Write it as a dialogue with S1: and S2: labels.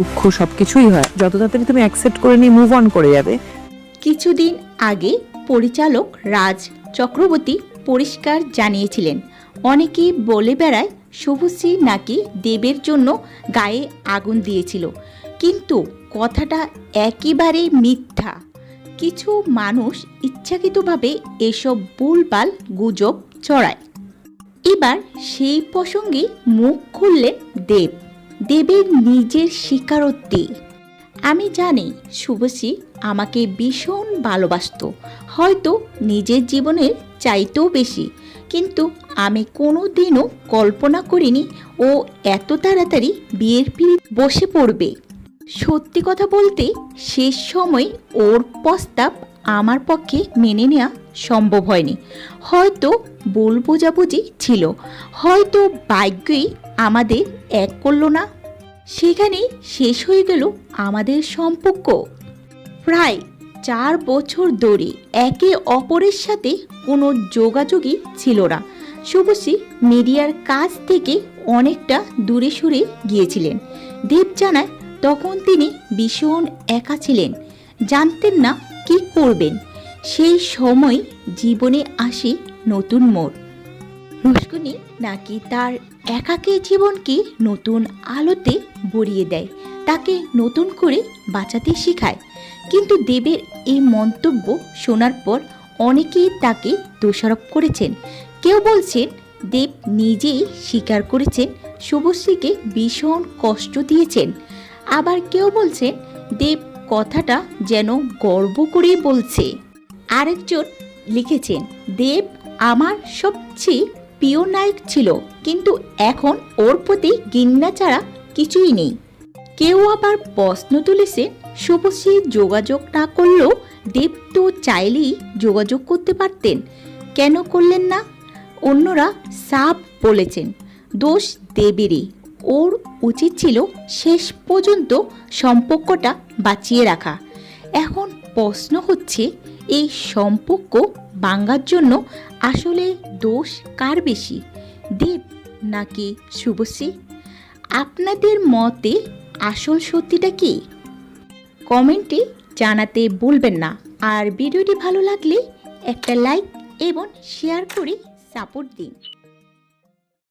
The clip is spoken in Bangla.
S1: দুঃখ সবকিছুই হয়। যত তাড়াতাড়ি তুমি অ্যাকসেপ্ট করে নিয়ে মুভ অন করে যাবে।
S2: কিছুদিন আগে পরিচালক রাজ চক্রবর্তী পরিষ্কার জানিয়েছিলেন, অনেকেই বলে বেড়ায় শুভশ্রী নাকি দেবের জন্য গায়ে আগুন দিয়েছিল। কিন্তু কথাটা একেবারে মিথ্যা। কিছু মানুষ ইচ্ছাকৃতভাবে এসব ভুলভাল গুজব ছড়ায়। এবার সেই প্রসঙ্গে মুখ খুললেন দেব। দেবের নিজের স্বীকারোক্তি। আমি জানি শুভশ্রী আমাকে ভীষণ ভালোবাসতো। হয়তো নিজের জীবনের চাইতেও বেশি। কিন্তু আমি কোনো দিনও কল্পনা করিনি ও এত তাড়াতাড়ি বিয়ের পিড়ি বসে পড়বে। সত্যি কথা বলতে শেষ সময় ওর প্রস্তাব আমার পক্ষে মেনে নেওয়া সম্ভব হয়নি। হয়তো ভুল বোঝাবুঝি ছিল। হয়তো ভাগ্যই আমাদের এক করল না। সেখানেই শেষ হয়ে গেল আমাদের সম্পর্ক। প্রায় চার বছর ধরে একে অপরের সাথে কোনো যোগাযোগই ছিল না। শুভশ্রী মিডিয়ার কাজ থেকে অনেকটা দূরে সরে গিয়েছিলেন। দেব জানায় তখন তিনি ভীষণ একা ছিলেন। জানতেন না কি করবেন? সেই সময় জীবনে আসে নতুন মোড়। রুস্কুনি নাকি তার একাকী জীবনকে নতুন আলোতে ভরিয়ে দেয়, তাকে নতুন করে বাঁচাতে শেখায়। কিন্তু দেবের এই মন্তব্য শোনার পর অনেকেই তাকে দোষারোপ করেছেন। কেউ বলছেন, দেব নিজেই স্বীকার করেছেন, শুভশ্রীকে ভীষণ কষ্ট দিয়েছেন। আবার কেউ বলছেন, দেব কথাটা যেন গর্ব করে বলছে। আরেকজন লিখেছেন, দেব আমার সবচেয়ে প্রিয় নায়ক ছিল, কিন্তু এখন ওর প্রতি গিন্না ছাড়া কিছুই নেই। কেউ আবার প্রশ্ন তুলেছে, শুভশ্রী যোগাযোগ না করলেও দেব তো চাইলেই যোগাযোগ করতে পারতেন। কেন করলেন না? অন্যরা সাপ বলেছেন, দোষ দেবেরই। ওর উচিত ছিল শেষ পর্যন্ত সম্পর্কটা বাঁচিয়ে রাখা। এখন প্রশ্ন হচ্ছে, এই সম্পর্ক ভাঙার জন্য আসলে দোষ কার বেশি? দেব নাকি শুভশ্রী? আপনাদের মতে আসল সত্যিটা কি? কমেন্টে জানাতে ভুলবেন না। আর ভিডিওটি ভালো লাগলে একটা লাইক এবং শেয়ার করে সাপোর্ট দিন।